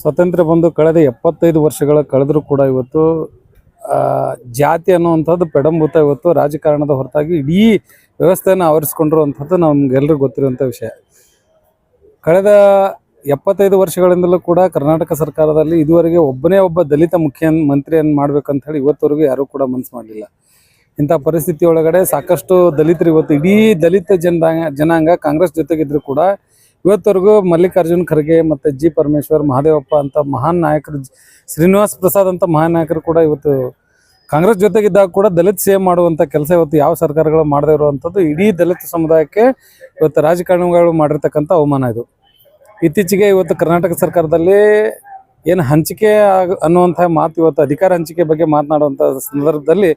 ಸ್ವಾತಂತ್ರ್ಯ ಬಂದು ಕಳೆದ ಎಪ್ಪತ್ತೈದು ವರ್ಷಗಳ ಕಳೆದರೂ ಕೂಡ ಇವತ್ತು ಜಾತಿ ಅನ್ನುವಂಥದ್ದು ಪೆಡಂಭೂತ ಇವತ್ತು ರಾಜಕಾರಣದ ಹೊರತಾಗಿ ಇಡೀ ವ್ಯವಸ್ಥೆಯನ್ನು ಆವರಿಸ್ಕೊಂಡಿರುವಂಥದ್ದು ನಮಗೆಲ್ಲರಿಗೂ ಗೊತ್ತಿರುವಂಥ ವಿಷಯ. ಕಳೆದ ಎಪ್ಪತ್ತೈದು ವರ್ಷಗಳಿಂದಲೂ ಕೂಡ ಕರ್ನಾಟಕ ಸರ್ಕಾರದಲ್ಲಿ ಇದುವರೆಗೆ ಒಬ್ಬನೇ ಒಬ್ಬ ದಲಿತ ಮುಖ್ಯಮಂತ್ರಿಯನ್ನು ಮಾಡ್ಬೇಕಂತ ಹೇಳಿ ಇವತ್ತವರೆಗೂ ಯಾರೂ ಕೂಡ ಮನಸ್ಸು ಮಾಡಲಿಲ್ಲ. ಇಂಥ ಪರಿಸ್ಥಿತಿ ಒಳಗಡೆ ಸಾಕಷ್ಟು ದಲಿತರು ಇವತ್ತು ಇಡೀ ದಲಿತ ಜನಾಂಗ ಜನಾಂಗ ಕಾಂಗ್ರೆಸ್ ಜೊತೆಗಿದ್ರು ಕೂಡ ಇವತ್ತವರೆಗೂ ಮಲ್ಲಿಕಾರ್ಜುನ್ ಖರ್ಗೆ ಮತ್ತು ಜಿ ಪರಮೇಶ್ವರ್ ಮಹಾದೇವಪ್ಪ ಅಂತ ಮಹಾನ್ ನಾಯಕರು, ಶ್ರೀನಿವಾಸ್ ಪ್ರಸಾದ್ ಅಂತ ಮಹಾನ್ ನಾಯಕರು ಕೂಡ ಇವತ್ತು ಕಾಂಗ್ರೆಸ್ ಜೊತೆಗಿದ್ದಾಗ ಕೂಡ ದಲಿತ ಸೇವೆ ಮಾಡುವಂಥ ಕೆಲಸ ಇವತ್ತು ಯಾವ ಸರ್ಕಾರಗಳು ಮಾಡದೇ ಇರುವಂಥದ್ದು ಇಡೀ ದಲಿತ ಸಮುದಾಯಕ್ಕೆ ಇವತ್ತು ರಾಜಕಾರಣಿಗಳು ಮಾಡಿರ್ತಕ್ಕಂಥ ಅವಮಾನ ಇದು. ಇತ್ತೀಚೆಗೆ ಇವತ್ತು ಕರ್ನಾಟಕ ಸರ್ಕಾರದಲ್ಲಿ ಏನು ಹಂಚಿಕೆ ಆಗ ಅನ್ನುವಂಥ ಮಾತು ಇವತ್ತು ಅಧಿಕಾರ ಹಂಚಿಕೆ ಬಗ್ಗೆ ಮಾತನಾಡುವಂಥ ಸಂದರ್ಭದಲ್ಲಿ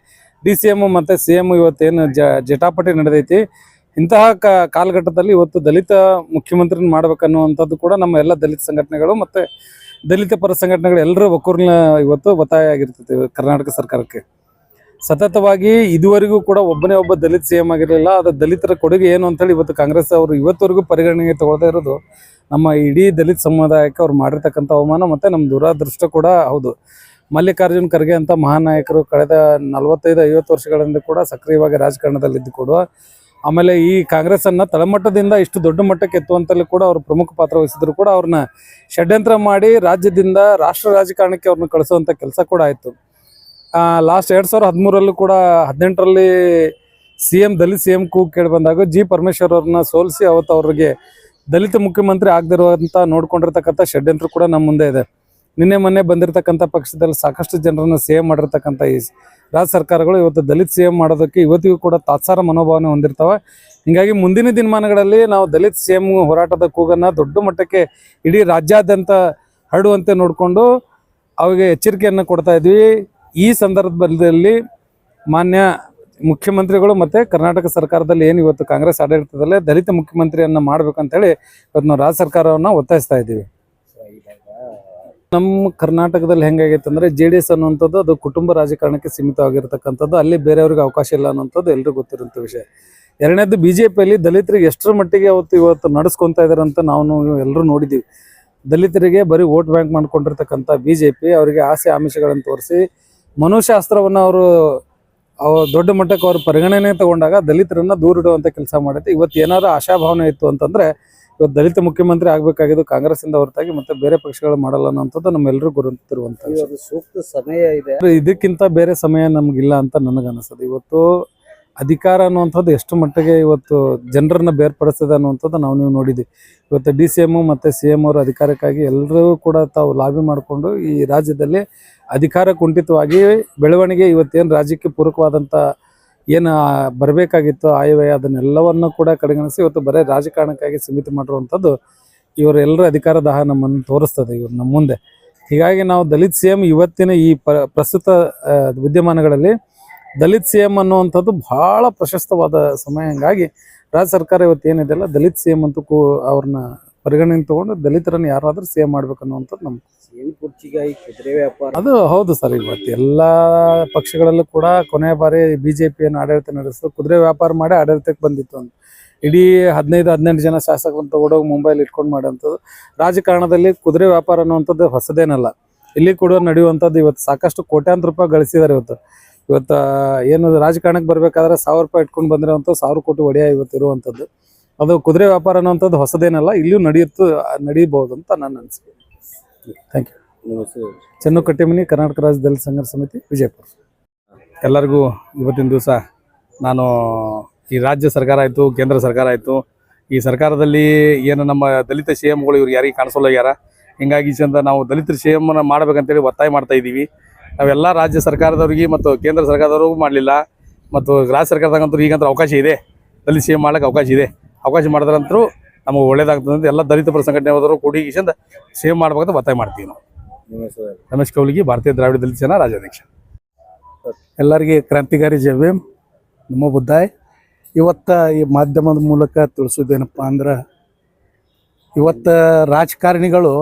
ಡಿ ಸಿ ಎಂ ಮತ್ತು ಸಿ ಎಂ ಇವತ್ತೇನು ಜಟಾಪಟಿ ನಡೆದೈತಿ. ಇಂತಹ ಕಾಲಘಟ್ಟದಲ್ಲಿ ಇವತ್ತು ದಲಿತ ಮುಖ್ಯಮಂತ್ರಿನ ಮಾಡ್ಬೇಕನ್ನುವಂಥದ್ದು ಕೂಡ ನಮ್ಮ ಎಲ್ಲ ದಲಿತ ಸಂಘಟನೆಗಳು ಮತ್ತು ದಲಿತ ಪರ ಸಂಘಟನೆಗಳು ಎಲ್ಲರೂ ಒಕ್ಕೂರ್ನ ಇವತ್ತು ಒತ್ತಾಯ ಆಗಿರ್ತೈತೆ ಕರ್ನಾಟಕ ಸರ್ಕಾರಕ್ಕೆ. ಸತತವಾಗಿ ಇದುವರೆಗೂ ಕೂಡ ಒಬ್ಬನೇ ಒಬ್ಬ ದಲಿತ ಸಿ ಎಂ ಆಗಿರಲಿಲ್ಲ ಅದು ದಲಿತರ ಕೊಡುಗೆ ಏನು ಅಂತೇಳಿ ಇವತ್ತು ಕಾಂಗ್ರೆಸ್ ಅವರು ಇವತ್ತವರೆಗೂ ಪರಿಗಣನೆಗೆ ತಗೊಳ್ತಾ ಇರೋದು ನಮ್ಮ ಇಡೀ ದಲಿತ ಸಮುದಾಯಕ್ಕೆ ಅವ್ರು ಮಾಡಿರ್ತಕ್ಕಂಥ ಅವಮಾನ ಮತ್ತು ನಮ್ಮ ದುರಾದೃಷ್ಟ ಕೂಡ ಹೌದು. ಮಲ್ಲಿಕಾರ್ಜುನ್ ಖರ್ಗೆ ಅಂತ ಮಹಾನಾಯಕರು ಕಳೆದ ನಲವತ್ತೈದು ಐವತ್ತು ವರ್ಷಗಳಿಂದ ಕೂಡ ಸಕ್ರಿಯವಾಗಿ ರಾಜಕಾರಣದಲ್ಲಿ ಇದ್ದು ಕೊಡುವ ಆಮೇಲೆ ಈ ಕಾಂಗ್ರೆಸ್ಸನ್ನು ತಳಮಟ್ಟದಿಂದ ಇಷ್ಟು ದೊಡ್ಡ ಮಟ್ಟಕ್ಕೆ ಎತ್ತುವಂತಲ್ಲಿ ಕೂಡ ಅವರು ಪ್ರಮುಖ ಪಾತ್ರ ವಹಿಸಿದ್ರು ಕೂಡ ಅವ್ರನ್ನ ಷಡ್ಯಂತ್ರ ಮಾಡಿ ರಾಜ್ಯದಿಂದ ರಾಷ್ಟ್ರ ರಾಜಕಾರಣಕ್ಕೆ ಅವ್ರನ್ನ ಕಳಿಸುವಂಥ ಕೆಲಸ ಕೂಡ ಆಯಿತು. ಲಾಸ್ಟ್ ಎರಡು ಸಾವಿರದ ಹದಿಮೂರಲ್ಲೂ ಕೂಡ ಹದಿನೆಂಟರಲ್ಲಿ ಸಿ ಎಂ ದಲಿತ ಸಿ ಎಂ ಕೂಗ್ ಕೇಳಿ ಬಂದಾಗ ಜಿ ಪರಮೇಶ್ವರ್ ಅವ್ರನ್ನ ಸೋಲಿಸಿ ಅವತ್ತು ಅವ್ರಿಗೆ ದಲಿತ ಮುಖ್ಯಮಂತ್ರಿ ಆಗದಿರುವಂತ ನೋಡ್ಕೊಂಡಿರ್ತಕ್ಕಂಥ ಷಡ್ಯಂತ್ರ ಕೂಡ ನಮ್ಮ ಮುಂದೆ ಇದೆ. ನಿನ್ನೆ ಮೊನ್ನೆ ಬಂದಿರತಕ್ಕಂಥ ಪಕ್ಷದಲ್ಲಿ ಸಾಕಷ್ಟು ಜನರನ್ನು ಸೇವ್ ಮಾಡಿರ್ತಕ್ಕಂಥ ಈ ರಾಜ್ಯ ಸರ್ಕಾರಗಳು ಇವತ್ತು ದಲಿತ ಸೇವ್ ಮಾಡೋದಕ್ಕೆ ಇವತ್ತಿಗೂ ಕೂಡ ತಾತ್ಸಾರ ಮನೋಭಾವನೆ ಹೊಂದಿರ್ತವೆ. ಹಿಂಗಾಗಿ ಮುಂದಿನ ದಿನಮಾನಗಳಲ್ಲಿ ನಾವು ದಲಿತ ಸೇಮ್ ಹೋರಾಟದ ಕೂಗನ್ನು ದೊಡ್ಡ ಮಟ್ಟಕ್ಕೆ ಇಡೀ ರಾಜ್ಯಾದ್ಯಂತ ಹರಡುವಂತೆ ನೋಡಿಕೊಂಡು ಅವರಿಗೆ ಎಚ್ಚರಿಕೆಯನ್ನು ಕೊಡ್ತಾ ಇದ್ವಿ. ಈ ಸಂದರ್ಭದಲ್ಲಿ ಮಾನ್ಯ ಮುಖ್ಯಮಂತ್ರಿಗಳು ಮತ್ತು ಕರ್ನಾಟಕ ಸರ್ಕಾರದಲ್ಲಿ ಏನು ಇವತ್ತು ಕಾಂಗ್ರೆಸ್ ಆಡಳಿತದಲ್ಲೇ ದಲಿತ ಮುಖ್ಯಮಂತ್ರಿಯನ್ನು ಮಾಡಬೇಕಂತೇಳಿ ಇವತ್ತು ನಾವು ರಾಜ್ಯ ಸರ್ಕಾರವನ್ನು ಒತ್ತಾಯಿಸ್ತಾ ಇದ್ದೀವಿ. ನಮ್ಮ ಕರ್ನಾಟಕದಲ್ಲಿ ಹೆಂಗಾಗೈತೆ ಅಂದ್ರೆ ಜೆ ಡಿ ಎಸ್ ಅನ್ನುವಂಥದ್ದು ಅದು ಕುಟುಂಬ ರಾಜಕಾರಣಕ್ಕೆ ಸೀಮಿತವಾಗಿರ್ತಕ್ಕಂಥದ್ದು. ಅಲ್ಲಿ ಬೇರೆಯವ್ರಿಗೆ ಅವಕಾಶ ಇಲ್ಲ ಅನ್ನೋಂಥದ್ದು ಎಲ್ರಿಗೂ ಗೊತ್ತಿರುವಂಥ ವಿಷಯ. ಎರಡನೇದು ಬಿ ಜೆ ಪಿಯಲ್ಲಿ ದಲಿತರಿಗೆ ಎಷ್ಟರ ಮಟ್ಟಿಗೆ ಅವತ್ತು ಇವತ್ತು ನಡೆಸ್ಕೊತ ಇದಾರೆ ಅಂತ ನಾವು ಎಲ್ಲರೂ ನೋಡಿದ್ದೀವಿ ದಲಿತರಿಗೆ ಬರೀ ವೋಟ್ ಬ್ಯಾಂಕ್ ಮಾಡ್ಕೊಂಡಿರ್ತಕ್ಕಂಥ ಬಿ ಜೆ ಪಿ ಅವರಿಗೆ ಆಸೆ ಆಮಿಷಗಳನ್ನು ತೋರಿಸಿ ಮನುಷ್ಯಾಸ್ತ್ರವನ್ನು ಅವರು ಅವ ದೊಡ್ಡ ಮಟ್ಟಕ್ಕೆ ಅವರು ಪರಿಗಣನೆ ತಗೊಂಡಾಗ ದಲಿತರನ್ನ ದೂರಿಡುವಂಥ ಕೆಲಸ ಮಾಡುತ್ತೆ ಇವತ್ತು ಏನಾದ್ರು ಆಶಾಭಾವನೆ ಇತ್ತು ಅಂತಂದ್ರೆ ಇವತ್ತು ದಲಿತ ಮುಖ್ಯಮಂತ್ರಿ ಆಗಬೇಕಾಗಿದ್ದು ಕಾಂಗ್ರೆಸ್ಸಿಂದ ಹೊರತಾಗಿ ಮತ್ತೆ ಬೇರೆ ಪಕ್ಷಗಳು ಮಾಡಲ್ಲ ಅನ್ನೋಂಥದ್ದು ನಮ್ಮೆಲ್ಲರೂ ಗುರುತಿರುವಂಥ ಸೂಕ್ತ ಸಮಯ ಇದೆ. ಇದಕ್ಕಿಂತ ಬೇರೆ ಸಮಯ ನಮಗಿಲ್ಲ ಅಂತ ನನಗನ್ನಿಸ್ತದೆ ಇವತ್ತು ಅಧಿಕಾರ ಅನ್ನುವಂಥದ್ದು ಎಷ್ಟು ಮಟ್ಟಿಗೆ ಇವತ್ತು ಜನರನ್ನ ಬೇರ್ಪಡಿಸ್ತದೆ ಅನ್ನುವಂಥದ್ದು ನಾವು ನೀವು ನೋಡಿದ್ವಿ ಇವತ್ತು ಡಿ ಸಿ ಎಂ ಮತ್ತು ಸಿ ಎಂ ಅವರು ಅಧಿಕಾರಕ್ಕಾಗಿ ಎಲ್ಲರೂ ಕೂಡ ತಾವು ಲಾಬಿ ಮಾಡಿಕೊಂಡು ಈ ರಾಜ್ಯದಲ್ಲಿ ಅಧಿಕಾರ ಕುಂಠಿತವಾಗಿ ಬೆಳವಣಿಗೆ ಇವತ್ತೇನು ರಾಜ್ಯಕ್ಕೆ ಪೂರಕವಾದಂಥ ಏನು ಬರಬೇಕಾಗಿತ್ತು ಆಯವ್ಯಯ ಅದನ್ನೆಲ್ಲವನ್ನು ಕೂಡ ಕಡೆಗಣಿಸಿ ಇವತ್ತು ಬರೀ ರಾಜಕಾರಣಕ್ಕಾಗಿ ಸೀಮಿತ ಮಾಡಿರುವಂಥದ್ದು ಇವರೆಲ್ಲರ ಅಧಿಕಾರ ದಾಹ ನಮ್ಮನ್ನು ತೋರಿಸ್ತದೆ ಇವ್ರು ನಮ್ಮ ಮುಂದೆ. ಹೀಗಾಗಿ ನಾವು ದಲಿತ್ ಸಿ ಇವತ್ತಿನ ಈ ಪ್ರಸ್ತುತ ವಿದ್ಯಮಾನಗಳಲ್ಲಿ ದಲಿತ್ ಸಿ ಎಂ ಅನ್ನುವಂಥದ್ದು ಬಹಳ ಪ್ರಶಸ್ತವಾದ ಸಮಯ. ಹಂಗಾಗಿ ರಾಜ್ಯ ಸರ್ಕಾರ ಇವತ್ತು ಏನಿದೆಯಲ್ಲ, ದಲಿತ್ ಸಿ ಎಂ ಅಂತೂ ಕೂ, ಅವ್ರನ್ನ ಪರಿಗಣನೆ ತೊಗೊಂಡು ದಲಿತರನ್ನು ಯಾರಾದರೂ ಸಿ ಎಂ ಮಾಡ್ಬೇಕನ್ನುವಂಥದ್ದು ನಮ್ಮ ಅದು ಹೌದು ಸರ್, ಇವತ್ತು ಎಲ್ಲ ಪಕ್ಷಗಳಲ್ಲೂ ಕೂಡ ಕೊನೆ ಬಾರಿ ಬಿಜೆಪಿ ಏನು ಆಡಳಿತ ನಡೆಸಿದ್ರು ಕುದುರೆ ವ್ಯಾಪಾರ ಮಾಡಿ ಆಡಳಿತಕ್ಕೆ ಬಂದಿತ್ತು ಅಂತ. ಇಡೀ ಹದಿನೈದು, ಹದಿನೆಂಟು ಜನ ಶಾಸಕರನ್ನು ತಗೊಂಡೋಗಿ ಮುಂಬೈಲಿ ಇಟ್ಕೊಂಡು ಮಾಡುವಂಥದ್ದು ರಾಜಕಾರಣದಲ್ಲಿ ಕುದುರೆ ವ್ಯಾಪಾರ ಅನ್ನುವಂಥದ್ದು ಹೊಸದೇನಲ್ಲ. ಇಲ್ಲಿ ಕೂಡ ನಡೆಯುವಂಥದ್ದು ಇವತ್ತು ಸಾಕಷ್ಟು ಕೋಟ್ಯಾಂತರ ರೂಪಾಯಿ ಗಳಿಸಿದ್ದಾರೆ ಇವತ್ತು. ಇವತ್ತು ಏನು ರಾಜಕಾರಣಕ್ಕೆ ಬರಬೇಕಾದ್ರೆ ಸಾವಿರ ರೂಪಾಯಿ ಇಟ್ಕೊಂಡು ಅಂತ ಸಾವಿರ ಕೋಟಿ ಒಡೆಯ ಇವತ್ತು ಇರುವಂಥದ್ದು. ಅದು ಕುದುರೆ ವ್ಯಾಪಾರ ಅನ್ನುವಂಥದ್ದು ಹೊಸದೇನಲ್ಲ, ಇಲ್ಲಿಯೂ ನಡೆಯುತ್ತೆ ನಡೀಬಹುದು ಅಂತ ನನ್ನ ಅನಿಸಿಕೆ. ಥ್ಯಾಂಕ್ ಯು ನಮಸ್ತೆ. ಹೆಸರು ಹೇಳಿ. ಕರ್ನಾಟಕ ರಾಜ್ಯ ದಲಿತ ಸಂಘರ್ಷ ಸಮಿತಿ ವಿಜಯಪುರ. ಎಲ್ಲರಿಗೂ ಇವತ್ತಿನ ದಿವಸ ನಾನು ಈ ರಾಜ್ಯ ಸರ್ಕಾರ ಆಯಿತು ಕೇಂದ್ರ ಸರ್ಕಾರ ಆಯಿತು. ಈ ಸರ್ಕಾರದಲ್ಲಿ ಏನು ನಮ್ಮ ದಲಿತ ಸಿ ಎಮ್ಗಳು ಇವ್ರು ಯಾರಿಗೆ ಕಾಣಿಸೋಲ್ಲ ಯಾರ? ಹಿಂಗಾಗಿ ಚಂದ ನಾವು ದಲಿತರ ಸಿ ಎಮ್ನ ಮಾಡ್ಬೇಕಂತೇಳಿ ಒತ್ತಾಯ ಮಾಡ್ತಾ ಇದ್ದೀವಿ. ನಾವೆಲ್ಲ ರಾಜ್ಯ ಸರ್ಕಾರದವ್ರಿಗೆ ಮತ್ತು ಕೇಂದ್ರ ಸರ್ಕಾರದವ್ರಿಗೂ ಮಾಡಲಿಲ್ಲ. ಮತ್ತು ರಾಜ್ಯ ಸರ್ಕಾರದಾಗಂತೂ ಈಗಂತೂ ಅವಕಾಶ ಇದೆ. ದಲಿತ ಸಿ ಮಾಡ್ಲಿಕ್ಕೆ ಅವಕಾಶ ಇದೆ. ಅವಕಾಶ ಮಾಡಿದ್ರಂತರೂ ನಮಗೆ ಒಳ್ಳೇದಾಗ್ತದೆ ಅಂತ ಎಲ್ಲ ದಲಿತ ಪರ ಸಂಘಟನೆ ಹೋದರೂ ಕೂಡಿ ಚಂದ ಸೇವ್ ಮಾಡ್ಬೇಕಂತ ಒತ್ತಾಯ ಮಾಡ್ತೀವಿ ನಾವು. ರಮೇಶ್ ಕೌಲಿಗಿ ಭಾರತೀಯ ದ್ರಾವಿಡ ದಲಿತ ಜನ ರಾಜ್ಯಾಧ್ಯಕ್ಷ. ಎಲ್ಲರಿಗೆ ಕ್ರಾಂತಿಕಾರಿ ಜೈ ನಮ್ಮ ಬುದ್ಧಾಯ್. ಇವತ್ತ ಈ ಮಾಧ್ಯಮದ ಮೂಲಕ ತಿಳಿಸೋದೇನಪ್ಪ ಅಂದ್ರೆ ಇವತ್ತ ರಾಜಕಾರಣಿಗಳು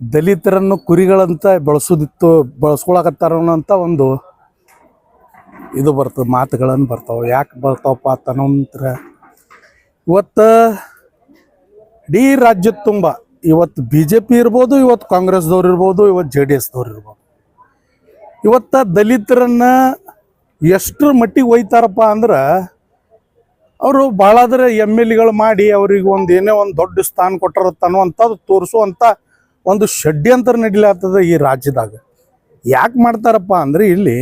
ದಲಿತರನ್ನು ಕುರಿಗಳಂತ ಬಳಸೋದಿತ್ತು ಬಳಸ್ಕೊಳಕತ್ತಾರ ಅಂತ ಒಂದು ಇದು ಬರ್ತದೆ ಮಾತುಗಳನ್ನು ಬರ್ತಾವೆ. ಯಾಕೆ ಬರ್ತಾವಪ್ಪ ಅಂತಂದ್ರೆ ಇವತ್ತು ಇಡೀ ರಾಜ್ಯದ ತುಂಬ. ಇವತ್ತು ಬಿ ಜೆ ಪಿ ಇರ್ಬೋದು, ಇವತ್ತು ಕಾಂಗ್ರೆಸ್ದವ್ರು ಇರ್ಬೋದು, ಇವತ್ತು ಜೆ ಡಿ ಎಸ್ದವ್ರು ಇರ್ಬೋದು. ಇವತ್ತು ದಲಿತರನ್ನು ಎಷ್ಟರ ಮಟ್ಟಿಗೆ ಒಯ್ತಾರಪ್ಪ ಅಂದ್ರೆ ಅವರು ಭಾಳಾದ್ರೆ ಎಂ ಎಲ್ ಎಗಳು ಮಾಡಿ ಅವ್ರಿಗೆ ಒಂದು ಏನೇ ಒಂದು ದೊಡ್ಡ ಸ್ಥಾನ ಕೊಟ್ಟರತ್ತ ಅನ್ನುವಂಥದ್ದು ತೋರಿಸುವಂಥ ಒಂದು ಷಡ್ಯಂತರ ನಡೀಲಾಗ್ತದೆ ಈ ರಾಜ್ಯದಾಗ. ಯಾಕೆ ಮಾಡ್ತಾರಪ್ಪ ಅಂದರೆ ಇಲ್ಲಿ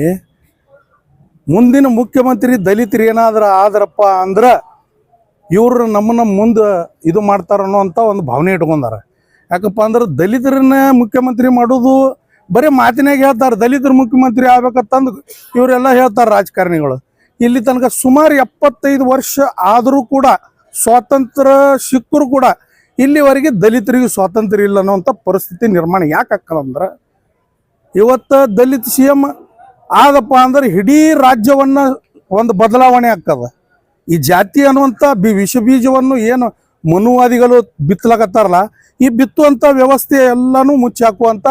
ಮುಂದಿನ ಮುಖ್ಯಮಂತ್ರಿ ದಲಿತರು ಏನಾದರೂ ಆದ್ರಪ್ಪ ಅಂದ್ರೆ ಇವ್ರು ನಮ್ಮನ್ನ ಮುಂದೆ ಇದು ಮಾಡ್ತಾರ ಅನ್ನೋವಂಥ ಒಂದು ಭಾವನೆ ಇಟ್ಕೊಂಡಾರ. ಯಾಕಪ್ಪ ಅಂದ್ರೆ ದಲಿತರನ್ನ ಮುಖ್ಯಮಂತ್ರಿ ಮಾಡೋದು ಬರೀ ಮಾತಿನಾಗ ಹೇಳ್ತಾರೆ, ದಲಿತರು ಮುಖ್ಯಮಂತ್ರಿ ಆಗ್ಬೇಕಂತಂದು ಇವರೆಲ್ಲ ಹೇಳ್ತಾರೆ ರಾಜಕಾರಣಿಗಳು. ಇಲ್ಲಿ ತನಕ ಸುಮಾರು ಎಪ್ಪತ್ತೈದು ವರ್ಷ ಆದರೂ ಕೂಡ ಸ್ವಾತಂತ್ರ್ಯ ಸಿಕ್ಕರು ಕೂಡ ಇಲ್ಲಿವರೆಗೆ ದಲಿತರಿಗೆ ಸ್ವಾತಂತ್ರ್ಯ ಇಲ್ಲ ಅನ್ನೋಂಥ ಪರಿಸ್ಥಿತಿ ನಿರ್ಮಾಣ ಯಾಕೆ ಅಂದ್ರೆ, ಇವತ್ತು ದಲಿತ ಸಿ ಎಂ ಆದಪ್ಪ ಅಂದ್ರೆ ಇಡೀ ರಾಜ್ಯವನ್ನ ಒಂದು ಬದಲಾವಣೆ ಆಗ್ತದ. ಈ ಜಾತಿ ಅನ್ನುವಂಥ ಬಿ ವಿಷ ಬೀಜವನ್ನು ಏನು ಮನುವಾದಿಗಳು ಬಿತ್ತಲಾಕತ್ತಾರಲ್ಲ, ಈ ಬಿತ್ತುವಂಥ ವ್ಯವಸ್ಥೆ ಎಲ್ಲನೂ ಮುಚ್ಚಿ ಹಾಕುವಂಥ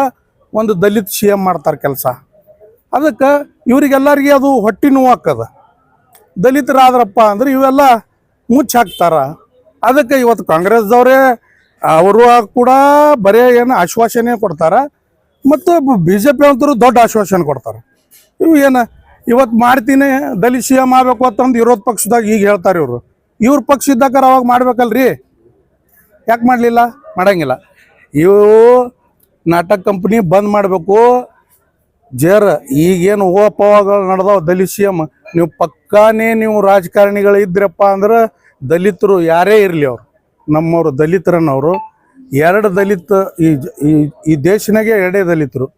ಒಂದು ದಲಿತ ಸಿ ಎಂ ಮಾಡ್ತಾರೆ ಕೆಲಸ. ಅದಕ್ಕೆ ಇವರಿಗೆಲ್ಲರಿಗೆ ಅದು ಹೊಟ್ಟೆ ನೋವು ಹಾಕದ ದಲಿತರಾದ್ರಪ್ಪ ಅಂದ್ರೆ ಇವೆಲ್ಲ ಮುಚ್ಚಿ ಹಾಕ್ತಾರ. ಅದಕ್ಕೆ ಇವತ್ತು ಕಾಂಗ್ರೆಸ್ದವರೇ, ಅವರು ಕೂಡ ಬರೇ ಏನು ಆಶ್ವಾಸನೆ ಕೊಡ್ತಾರೆ, ಮತ್ತು ಬಿ ಜೆ ಪಿ ಅಂತರೂ ದೊಡ್ಡ ಆಶ್ವಾಸನೆ ಕೊಡ್ತಾರೆ. ಇವು ಏನು ಇವತ್ತು ಮಾಡ್ತೀನಿ, ದಲಿತ ಸಿ ಎಂ ಆಗ್ಬೇಕು ಅಂತಂದು ವಿರೋಧ ಪಕ್ಷದಾಗ ಈಗ ಹೇಳ್ತಾರೆ ಇವರು. ಇವ್ರ ಪಕ್ಷ ಇದ್ದಾಕಾರ ಅವಾಗ ಮಾಡ್ಬೇಕಲ್ರಿ? ಯಾಕೆ ಮಾಡಲಿಲ್ಲ? ಮಾಡಂಗಿಲ್ಲ. ಇವು ನಾಟಕ ಕಂಪ್ನಿ ಬಂದ್ ಮಾಡಬೇಕು. ಜೇರ್, ಈಗೇನು ಓಪವಾಗಳು ನಡೆದವ ದಲಿತ ಸಿ ಎಂ ನೀವು ಪಕ್ಕಾನೇ ನೀವು ರಾಜಕಾರಣಿಗಳು ಇದ್ರಪ್ಪ ಅಂದ್ರೆ ದಲಿತರು ಯಾರೇ ಇರಲಿ ಅವರು. ನಮ್ಮವರು ದಲಿತರನ್ನವರು. ಎರಡು ದಲಿತ ಈ- ಈ ದೇಶನಾಗೆ ಎರಡೇ ದಲಿತರು.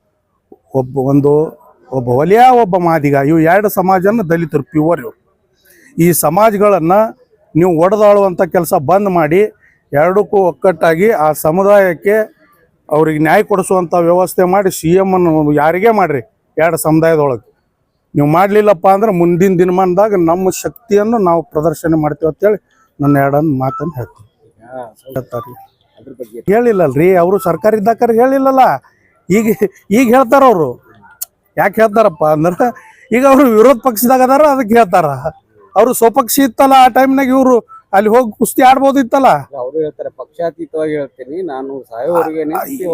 ಒಬ್ಬ, ಒಂದು ಒಬ್ಬ ಒಲಿಯ ಒಬ್ಬ ಮಾದಿಗ ಇವು ಎರಡು ಸಮಾಜನ ದಲಿತರು ಪ್ಯೂವರ್ ಇವರು. ಈ ಸಮಾಜಗಳನ್ನು ನೀವು ಒಡೆದಾಳುವಂಥ ಕೆಲಸ ಬಂದ್ ಮಾಡಿ ಎರಡಕ್ಕೂ ಒಕ್ಕಟ್ಟಾಗಿ ಆ ಸಮುದಾಯಕ್ಕೆ ಅವ್ರಿಗೆ ನ್ಯಾಯ ಕೊಡಿಸುವಂಥ ವ್ಯವಸ್ಥೆ ಮಾಡಿ ಸಿ ಎಂ ಅನ್ನು ಯಾರಿಗೇ ಮಾಡ್ರಿ? ಎರಡು ಸಮುದಾಯದೊಳಗೆ. ನೀವು ಮಾಡಲಿಲ್ಲಪ್ಪ ಅಂದ್ರೆ ಮುಂದಿನ ದಿನಮಾನದಾಗ ನಮ್ಮ ಶಕ್ತಿಯನ್ನು ನಾವು ಪ್ರದರ್ಶನ ಮಾಡ್ತೀವಿ ಅಂತೇಳಿ ನನ್ನ ಎರಡನ್ನು ಮಾತನ್ನು ಹೇಳ್ತೀನಿ. ಹೇಳಿಲ್ಲಲ್ರಿ ಅವರು ಸರ್ಕಾರ ಇದ್ದಾಕಾರ ಹೇಳಿಲ್ಲಲ್ಲ. ಈಗ ಈಗ ಹೇಳ್ತಾರ ಅವರು. ಯಾಕೆ ಹೇಳ್ತಾರಪ್ಪ ಅಂದ್ರೆ ಈಗ ಅವರು ವಿರೋಧ ಪಕ್ಷದಾಗ ಅದಾರ ಅದಕ್ಕೆ ಹೇಳ್ತಾರ. ಅವರು ಸ್ವಪಕ್ಷಿ ಇತ್ತಲ್ಲ ಆ ಟೈಮ್ನಾಗ ಇವರು ಅಲ್ಲಿ ಹೋಗಿ ಕುಸ್ತಿ ಆಡ್ಬೋದಿತ್ತಲ್ಲ. ಅವರು ಹೇಳ್ತಾರೆ ಪಕ್ಷಾತೀತವಾಗಿ ಹೇಳ್ತೀನಿ ನಾನು ಸಾಯೋವರೆಗೆ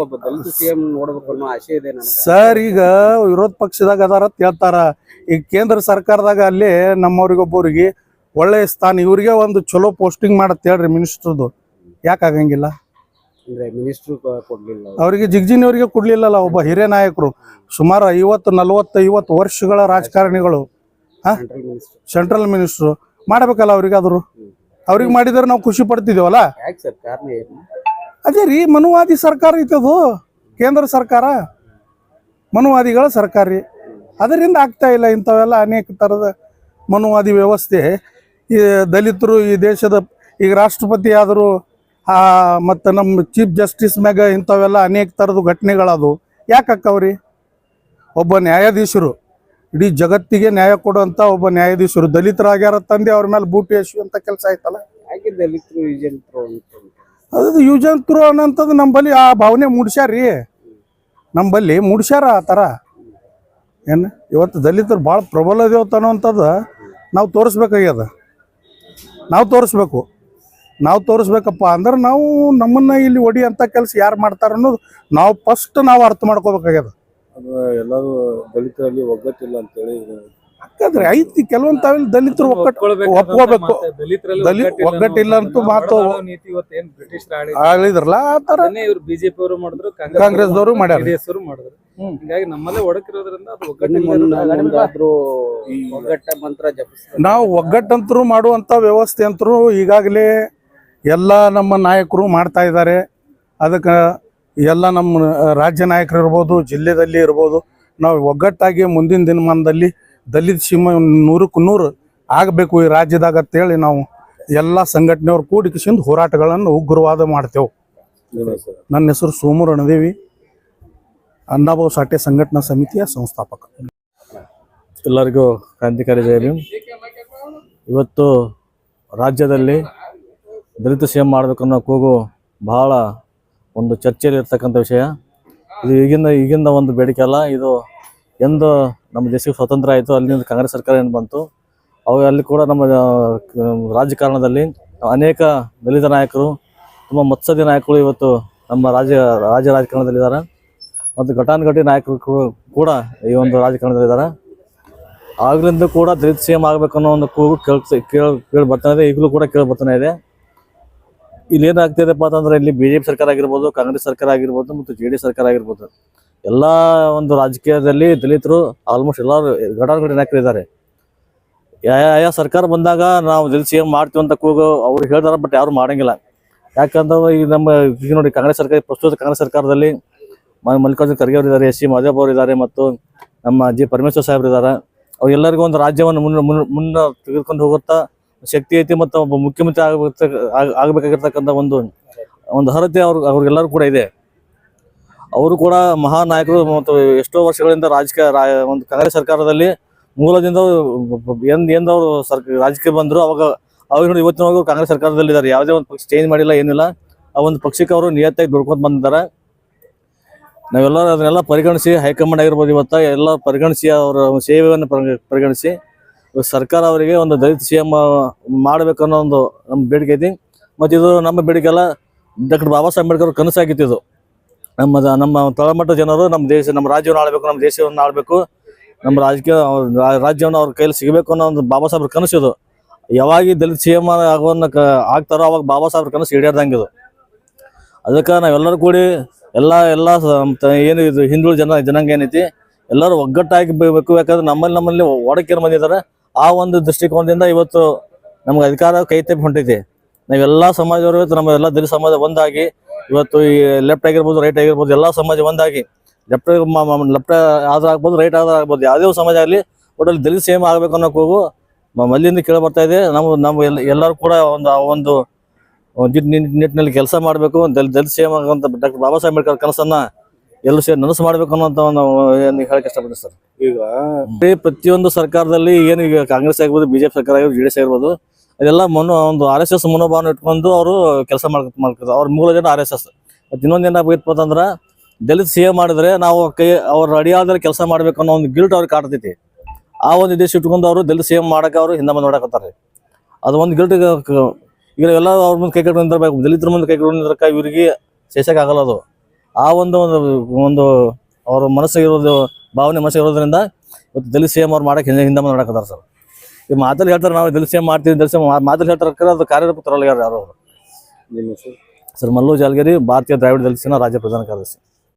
ಒಬ್ಬ ದಲಿತ ಸಿಎಂ ನೋಡ್ಬೇಕು ಅನ್ನೋ ಆಸೆ ಇದೆ ಸರ್ ಈಗ ವಿರೋಧ ಪಕ್ಷದಾಗ ಅದಾರ ಅಂತ ಹೇಳ್ತಾರ. ಈಗ ಕೇಂದ್ರ ಸರ್ಕಾರದಾಗ ಅಲ್ಲಿ ನಮ್ಮವ್ರಿಗೊಬ್ಬರಿಗೆ ಒಳ್ಳೆಯ ಸ್ಥಾನ ಇವ್ರಿಗೆ ಒಂದು ಚಲೋ ಪೋಸ್ಟಿಂಗ್ ಮಾಡತ್ತೆ ಹೇಳ್ರಿ ಮಿನಿಸ್ಟ್ರದು ಯಾಕೆ ಆಗಂಗಿಲ್ಲ? ಅಂದ್ರೆ ಮಿನಿಸ್ಟ್ರು ಕೊಡ್ಲಿಲ್ಲ ಅವ್ರು. ಅವರಿಗೆ ಜಿಗ್ಜಿನವರಿಗೆ ಕೊಡ್ಲಿಲ್ಲಲ್ಲ ಒಬ್ಬ ಹಿರಿಯ ನಾಯಕರು. ಸುಮಾರು ಐವತ್ತು ನಲವತ್ತು ಐವತ್ತು ವರ್ಷಗಳ ರಾಜಕಾರಣಿಗಳು ಸೆಂಟ್ರಲ್ ಮಿನಿಸ್ಟರ್ ಸೆಂಟ್ರಲ್ ಮಿನಿಸ್ಟ್ರು ಮಾಡಬೇಕಲ್ಲ ಅವ್ರಿಗೆ ಆದ್ರು? ಅವ್ರಿಗೆ ಮಾಡಿದ್ರೆ ನಾವು ಖುಷಿ ಪಡ್ತಿದ್ದೇವಲ್ಲ? ಯಾಕೆ ಸರ್? ಕಾರಣ ಏನು? ಅದೇ ರೀ ಮನುವಾದಿ ಸರ್ಕಾರ ಇತ್ತದು ಕೇಂದ್ರ ಸರ್ಕಾರ. ಮನುವಾದಿಗಳ ಸರ್ಕಾರ ರೀ. ಅದರಿಂದ ಆಗ್ತಾ ಇಲ್ಲ ಇಂಥವೆಲ್ಲ ಅನೇಕ ಥರದ ಮನುವಾದಿ ವ್ಯವಸ್ಥೆ. ಈ ದಲಿತರು ಈ ದೇಶದ ಈಗ ರಾಷ್ಟ್ರಪತಿ ಆದರೂ ಮತ್ತು ನಮ್ಮ ಚೀಫ್ ಜಸ್ಟಿಸ್ ಮ್ಯಾಗ ಇಂಥವೆಲ್ಲ ಅನೇಕ ಥರದ ಘಟನೆಗಳದು ಯಾಕೆ ಅಕ್ಕವ್ರಿ ಒಬ್ಬ ನ್ಯಾಯಾಧೀಶರು ಇಡೀ ಜಗತ್ತಿಗೆ ನ್ಯಾಯ ಕೊಡುವಂಥ ಒಬ್ಬ ನ್ಯಾಯಾಧೀಶರು ದಲಿತರಾಗ್ಯಾರ ತಂದೆ ಅವ್ರ ಮೇಲೆ ಬೂಟಿ ಅಂತ ಕೆಲಸ ಆಯ್ತಲ್ಲ? ಅದು ಅದು ಯುಜಂತ್ರು ಅನ್ನೋಂಥದ್ದು ನಂಬಲ್ಲಿ ಆ ಭಾವನೆ ಮೂಡ್ಸ್ಯಾರ್ರಿ. ನಂಬಲ್ಲಿ ಮೂಡ್ಸ್ಯಾರ ಆ ಥರ. ಏನು ಇವತ್ತು ದಲಿತರು ಭಾಳ ಪ್ರಬಲ ದೇವತ ಅನ್ನೋವಂಥದ್ದು ನಾವು ತೋರಿಸ್ಬೇಕಾಗ್ಯದ. ನಾವು ತೋರಿಸ್ಬೇಕು. ನಾವು ತೋರಿಸ್ಬೇಕಪ್ಪ ಅಂದ್ರೆ ನಾವು ನಮ್ಮನ್ನ ಇಲ್ಲಿ ಒಡಿ ಅಂತ ಕೆಲಸ ಯಾರು ಮಾಡ್ತಾರ ಅನ್ನೋದು ನಾವು ಫಸ್ಟ್ ನಾವು ಅರ್ಥ ಮಾಡ್ಕೋಬೇಕಾಗ್ಯದ. ಅದು ಎಲ್ಲರೂ ದಲಿತರಲ್ಲಿ ಒಗ್ಗಟ್ಟಿಲ್ಲ ಅಂತೇಳಿ ಯಾಕಂದ್ರೆ ಐತಿ ಕೆಲವೊಂದ್ ತಾವಿಲ್ಲಿ ದಲಿತರು ಒಕ್ಕಟ್ಟು ಒಪ್ಕೋಬೇಕು ದಲಿತ ಒಗ್ಗಟ್ಟಿಲ್ಲ ಅಂತೂ ಮಾತು ನೀತಿ ಇವತ್ತು ಏನ್ ಬ್ರಿಟಿಷ್ ಹೇಳಿದ್ರಲ್ಲ ಆ ಥರ ಅದನ್ನೇ ಇವ್ರು ಬಿಜೆಪಿ ಅವರು ಮಾಡಿದ್ರು ಕಾಂಗ್ರೆಸ್ದವರು ಮಾಡ್ಯಾರ. ಅವರು ಮಾಡಿದ್ರು. ಹ್ಮ್. ಹಿಂಗಾಗಿ ನಮ್ಮಲ್ಲೇ ಒಡಕಿರೋದ್ರಿಂದ ಅದು ಒಗ್ಗಟ್ಟ ಮಂತ್ರ ಜಪಿಸ್ತಾರೆ. ನಾವು ಒಗ್ಗಟ್ಟಂತರೂ ಮಾಡುವಂತ ವ್ಯವಸ್ಥೆ ಅಂತರೂ ಈಗಾಗಲೇ ಎಲ್ಲ ನಮ್ಮ ನಾಯಕರು ಮಾಡ್ತಾ ಇದ್ದಾರೆ. ಅದಕ್ಕೆ ಎಲ್ಲ ನಮ್ಮ ರಾಜ್ಯ ನಾಯಕರು ಇರ್ಬೋದು, ಜಿಲ್ಲೆದಲ್ಲಿ ಇರ್ಬೋದು, ನಾವು ಒಗ್ಗಟ್ಟಾಗಿ ಮುಂದಿನ ದಿನಮಾನದಲ್ಲಿ ದಲಿತ ಸಿಂಹ ನೂರಕ್ಕೆ ನೂರು ಆಗಬೇಕು ಈ ರಾಜ್ಯದಾಗ ಅಂತೇಳಿ ನಾವು ಎಲ್ಲ ಸಂಘಟನೆಯವ್ರು ಕೂಡಿಕಿಸಿಂದ ಹೋರಾಟಗಳನ್ನು ಉಗ್ರವಾದ ಮಾಡ್ತೇವೆ. ನನ್ನ ಹೆಸರು ಸೋಮು ರಣದೇವಿ ಅಣ್ಣಾಬಾವು ಸಾಟೆ ಸಂಘಟನಾ ಸಮಿತಿಯ ಸಂಸ್ಥಾಪಕ. ಎಲ್ಲರಿಗೂ ಕ್ರಾಂತಿಕಾರಿ ಜಯ ಇವತ್ತು ರಾಜ್ಯದಲ್ಲಿ ದಲಿತ ಸಿ ಎಂ ಮಾಡಬೇಕನ್ನೋ ಕೂಗು ಬಹಳ ಒಂದು ಚರ್ಚೆಯಲ್ಲಿ ಇರ್ತಕ್ಕಂಥ ವಿಷಯ. ಇದು ಈಗಿನ ಈಗಿಂದ ಒಂದು ಬೇಡಿಕೆ ಅಲ್ಲ. ಇದು ಎಂದು ನಮ್ಮ ದೇಶಕ್ಕೆ ಸ್ವತಂತ್ರ ಆಯಿತು. ಅಲ್ಲಿಂದ ಕಾಂಗ್ರೆಸ್ ಸರ್ಕಾರ ಏನು ಬಂತು? ಅವು ಅಲ್ಲಿ ಕೂಡ ನಮ್ಮ ರಾಜಕಾರಣದಲ್ಲಿ ಅನೇಕ ದಲಿತ ನಾಯಕರು, ತುಂಬ ಮತ್ಸದ್ಯ ನಾಯಕರು ಇವತ್ತು ನಮ್ಮ ರಾಜ್ಯ ರಾಜ್ಯ ರಾಜಕಾರಣದಲ್ಲಿದ್ದಾರೆ. ಮತ್ತು ಘಟಾನುಘಟಿ ನಾಯಕರು ಕೂಡ ಈ ಒಂದು ರಾಜಕಾರಣದಲ್ಲಿದ್ದಾರೆ. ಆಗ್ಲಿಂದ ಕೂಡ ದಲಿತ ಸಿ ಎಂ ಆಗಬೇಕನ್ನೋ ಒಂದು ಕೂಗು ಕೇಳ್ ಕೇಳಿ ಕೇಳಿ ಬರ್ತಾನೆ ಇದೆ. ಈಗಲೂ ಕೂಡ ಕೇಳಿ ಬರ್ತಾನೆ ಇದೆ. ಇಲ್ಲಿ ಏನಾಗ್ತಿದೆಪ್ಪ ಅಂತಂದ್ರೆ ಇಲ್ಲಿ ಬಿಜೆಪಿ ಸರ್ಕಾರ ಆಗಿರ್ಬೋದು, ಕಾಂಗ್ರೆಸ್ ಸರ್ಕಾರ ಆಗಿರ್ಬೋದು ಮತ್ತು ಜೆ ಡಿ ಸರ್ಕಾರ ಆಗಿರ್ಬೋದು. ಎಲ್ಲ ಒಂದು ರಾಜಕೀಯದಲ್ಲಿ ದಲಿತರು ಆಲ್ಮೋಸ್ಟ್ ಎಲ್ಲರೂ ಘಟಾನುಘಟಿ ನಾಯಕರಿದ್ದಾರೆ ಯಾ ಯಾ ಸರ್ಕಾರ ಬಂದಾಗ ನಾವು ದಲಿತ ಸಿ ಎಂ ಮಾಡ್ತೀವಿ ಅಂತ ಕೂಗು ಅವ್ರು ಹೇಳ್ತಾರೆ ಬಟ್ ಯಾರು ಮಾಡಂಗಿಲ್ಲ. ಯಾಕಂದ್ರೆ ಈಗ ನಮ್ಮ ನೋಡಿ ಕಾಂಗ್ರೆಸ್ ಸರ್ಕಾರ, ಪ್ರಸ್ತುತ ಕಾಂಗ್ರೆಸ್ ಸರ್ಕಾರದಲ್ಲಿ ಮಲ್ಲಿಕಾರ್ಜುನ ಖರ್ಗೆ ಅವರು ಇದ್ದಾರೆ, ಎಸ್ ಸಿ ಮಾದೇವ್ ಅವರು ಇದ್ದಾರೆ ಮತ್ತು ನಮ್ಮ ಜಿ ಪರಮೇಶ್ವರ್ ಸಾಹೇಬ್ರು ಇದ್ದಾರೆ. ಅವ್ರೆಲ್ಲರಿಗೂ ಒಂದು ರಾಜ್ಯವನ್ನು ಮುನ್ನ ಮುನ್ನ ತೆಗೆದುಕೊಂಡು ಹೋಗುತ್ತಾ ಶಕ್ತಿ ಐತಿ ಮತ್ತು ಒಬ್ಬ ಮುಖ್ಯಮಂತ್ರಿ ಆಗಬೇಕ ಆಗಬೇಕಾಗಿರ್ತಕ್ಕಂಥ ಒಂದು ಒಂದು ಅರ್ಹತೆ ಅವ್ರ ಅವ್ರಿಗೆಲ್ಲರೂ ಕೂಡ ಇದೆ. ಅವರು ಕೂಡ ಮಹಾನ್ ನಾಯಕರು ಮತ್ತು ಎಷ್ಟೋ ವರ್ಷಗಳಿಂದ ರಾಜಕೀಯ ಒಂದು ಕಾಂಗ್ರೆಸ್ ಸರ್ಕಾರದಲ್ಲಿ ಮೂಲದಿಂದ ಎಂದ್ ಎಂದ ಎಂದವರು ಸರ್ಕ ರಾಜಕೀಯ ಬಂದರು. ಅವಾಗ ಅವಾಗ ನೋಡಿ ಇವತ್ತಿನವರೆಗೂ ಕಾಂಗ್ರೆಸ್ ಸರ್ಕಾರದಲ್ಲಿದ್ದಾರೆ. ಯಾವುದೇ ಒಂದು ಪಕ್ಷ ಚೇಂಜ್ ಮಾಡಿಲ್ಲ, ಏನಿಲ್ಲ. ಆ ಒಂದು ಪಕ್ಷಕ್ಕೆ ಅವರು ನಿಯತ್ತಾಗಿ ದುಡ್ಕೊಂಡು ಬಂದಿದ್ದಾರೆ. ನಾವೆಲ್ಲರೂ ಅದನ್ನೆಲ್ಲ ಪರಿಗಣಿಸಿ, ಹೈಕಮಾಂಡ್ ಆಗಿರ್ಬೋದು ಇವತ್ತ, ಎಲ್ಲ ಪರಿಗಣಿಸಿ ಅವರ ಸೇವೆಯನ್ನು ಪರಿಗ- ಪರಿಗಣಿಸಿ ಸರ್ಕಾರ ಅವರಿಗೆ ಒಂದು ದಲಿತ ಸಿ ಎಂ ಮಾಡಬೇಕು ಅನ್ನೋ ಒಂದು ನಮ್ಮ ಬೇಡಿಕೆ ಐತಿ. ಮತ್ತು ಇದು ನಮ್ಮ ಬೇಡಿಕೆ ಅಲ್ಲ ಡಾಕ್ಟರ್ ಬಾಬಾ ಸಾಹೇಬ್ ಅಂಬೇಡ್ಕರ್ ಕನಸಾಗಿತ್ತು ಇದು. ನಮ್ಮ ನಮ್ಮ ತಳಮಟ್ಟ ಜನರು ನಮ್ಮ ದೇಶ, ನಮ್ಮ ರಾಜ್ಯವನ್ನು ಆಳ್ಬೇಕು, ನಮ್ಮ ದೇಶವನ್ನು ಆಳ್ಬೇಕು. ನಮ್ಮ ರಾಜಕೀಯ ರಾಜ್ಯವನ್ನು ಅವ್ರ ಕೈಯಲ್ಲಿ ಸಿಗಬೇಕು ಅನ್ನೋ ಒಂದು ಬಾಬಾ ಸಾಹೇಬ್ರ ಕನಸು ಇದು. ಯಾವಾಗ ದಲಿತ ಸಿ ಎಂ ಆಗೋನ್ನ ಆಗ್ತಾರೋ ಅವಾಗ ಬಾಬಾ ಸಾಹೇಬ್ರ ಕನಸು ಈಡೇರ್ದಂಗೆ ಇದು. ಅದಕ್ಕೆ ನಾವೆಲ್ಲರೂ ಕೂಡಿ ಎಲ್ಲ ಎಲ್ಲ ಏನು ಇದು ಹಿಂದುಳಿದ ಜನ, ಜನಾಂಗ ಏನೈತಿ, ಎಲ್ಲರೂ ಒಗ್ಗಟ್ಟಾಗಿ ಬೇಕು ಯಾಕಂದ್ರೆ ನಮ್ಮಲ್ಲಿ ನಮ್ಮಲ್ಲಿ ಒಡಕೇರು ಬಂದಿದ್ದಾರೆ ಆ ಒಂದು ದೃಷ್ಟಿಕೋನದಿಂದ ಇವತ್ತು ನಮ್ಗೆ ಅಧಿಕಾರ ಕೈ ತಪ್ಪಿ ಹೊಂಟೈತಿ ನಾವೆಲ್ಲ ಸಮಾಜದವರು ಇವತ್ತು ನಮ್ಮ ಎಲ್ಲ ದಲಿತ ಸಮಾಜ ಒಂದಾಗಿ, ಇವತ್ತು ಈ ಲೆಫ್ಟ್ ಆಗಿರ್ಬೋದು ರೈಟ್ ಆಗಿರ್ಬೋದು, ಎಲ್ಲ ಸಮಾಜ ಒಂದಾಗಿ. ಲೆಫ್ಟ್ ಲೆಫ್ಟ್ ಆದ್ರೂ ಆಗ್ಬೋದು ರೈಟ್ ಆದ್ರೂ ಆಗ್ಬೋದು, ಯಾವುದೇ ಸಮಾಜ ಆಗಲಿ ಒಟ್ಟಲ್ಲಿ ದಲಿತ ಸೇಮ್ ಆಗಬೇಕು ಅನ್ನೋ ಕೂಗು ಮಲ್ಲಿಂದ ಕೇಳಿ ಬರ್ತಾ ಇದೆ. ನಮ್ಮ ನಮ್ಮ ಎಲ್ಲ, ಎಲ್ಲರೂ ಕೂಡ ಒಂದು, ಆ ಒಂದು ಒಂದು ನಿಟ್- ನಿಟ್- ನಿಟ್ಟಿನಲ್ಲಿ ಕೆಲಸ ಮಾಡಬೇಕು. ದಲಿತ ಸೇಮ್ ಆಗುವಂಥ ಡಾಕ್ಟರ್ ಬಾಬಾ ಸಾಹೇಬ್ ಅಂಬೇಡ್ಕರ್ ಕನಸನ್ನ ಎಲ್ಲರೂ ಸೇರಿ ನನಸು ಮಾಡಬೇಕು ಅನ್ನೋಂತ ಒಂದು ಏನು ಹೇಳಕ್ ಇಷ್ಟಪಡ್ತೀನಿ ಸರ್. ಈಗ ಪ್ರತಿಯೊಂದು ಸರ್ಕಾರದಲ್ಲಿ ಏನು ಈಗ ಕಾಂಗ್ರೆಸ್ ಆಗಿರ್ಬೋದು ಬಿಜೆಪಿ ಸರ್ಕಾರ ಆಗಿರ್ಬೋದು ಜೆಡಿಎಸ್ ಆಗಿರ್ಬೋದು ಅದೆಲ್ಲ ಮನೋ ಒಂದು ಆರ್ ಎಸ್ ಎಸ್ ಮನೋಭಾವನ ಇಟ್ಕೊಂಡು ಅವರು ಕೆಲಸ ಮಾಡ್ಕ ಮಾಡ್ತಾರೆ ಅವ್ರ ಮೂಲ ಜನ ಆರ್ ಎಸ್ ಎಸ್. ಮತ್ತೆ ಇನ್ನೊಂದು ಏನಾಗಬೇಕಪ್ಪ ಅಂತಂದ್ರೆ ದಲಿತ ಸಿ ಎಂ ಮಾಡಿದ್ರೆ ನಾವು ಕೈ ಅವ್ರ ಅಡಿಯಾದಲ್ಲಿ ಕೆಲಸ ಮಾಡ್ಬೇಕು ಅನ್ನೋ ಒಂದು ಗಿಲ್ಟ್ ಅವ್ರಿಗೆ ಕಾಡ್ತೈತಿ ಆ ಒಂದು ಉದ್ದೇಶ ಇಟ್ಕೊಂಡು ಅವರು ದಲಿತ ಸಿ ಎಂ ಮಾಡಕ್ಕೆ ಅವರು ಹಿಂದೆ ಬಂದು ನೋಡಕತ್ತಾರೆ ಅದು ಒಂದು ಗಿಲ್ಟ್ ಈಗ ಎಲ್ಲ ಅವ್ರ ಮುಂದೆ ಕೈ ಕಟ್ಕೊಂಡು ನಿಂದಿರ್ಬೇಕು ದಲಿತರ ಮುಂದೆ ಕೈ ಕಟ್ಕೊಂಡು ನಿಂದ್ರಕ ಇವರಿಗೆ ಸೇಸಕ್ಕೆ ಆಗಲ್ಲ ಅದು. ಆ ಒಂದು ಒಂದು ಒಂದು ಮನಸ್ಸಿಗೆ ಇರೋದು ಭಾವನೆ ಮನಸ್ಸಿಗಿರೋದ್ರಿಂದ ಇವತ್ತು ದಲಿತ ಸಿ ಎಂ ಅವ್ರು ಮಾಡಕ್ಕೆ ಹಿಂದೆ ಹಿಂದೆ ಮುಂದೆ ನೋಡಕತ್ತಾರೆ ಸರ್. ಈ ಮಾತಲ್ಲಿ ಹೇಳ್ತಾರೆ ನಾವು ದಲಿತ ಸಿ ಎಂ ಮಾಡ್ತೀವಿ CM ಮಾ- ಮಾತಲ್ಲಿ ಹೇಳ್ತಾರೆ ಅದು ಕಾರ್ಯರೂಪ ತರಲ್ಲ ಯಾರು ಯಾರು ಅವರು? ಸರ್ ಮಲ್ಲು ಜಾಲ್ಗಿರಿ ಭಾರತೀಯ ದ್ರಾವಿಡ ದಲಿತ ಸೇನಾ ರಾಜ್ಯ ಪ್ರಧಾನ ಕಾರ್ಯದರ್ಶಿ.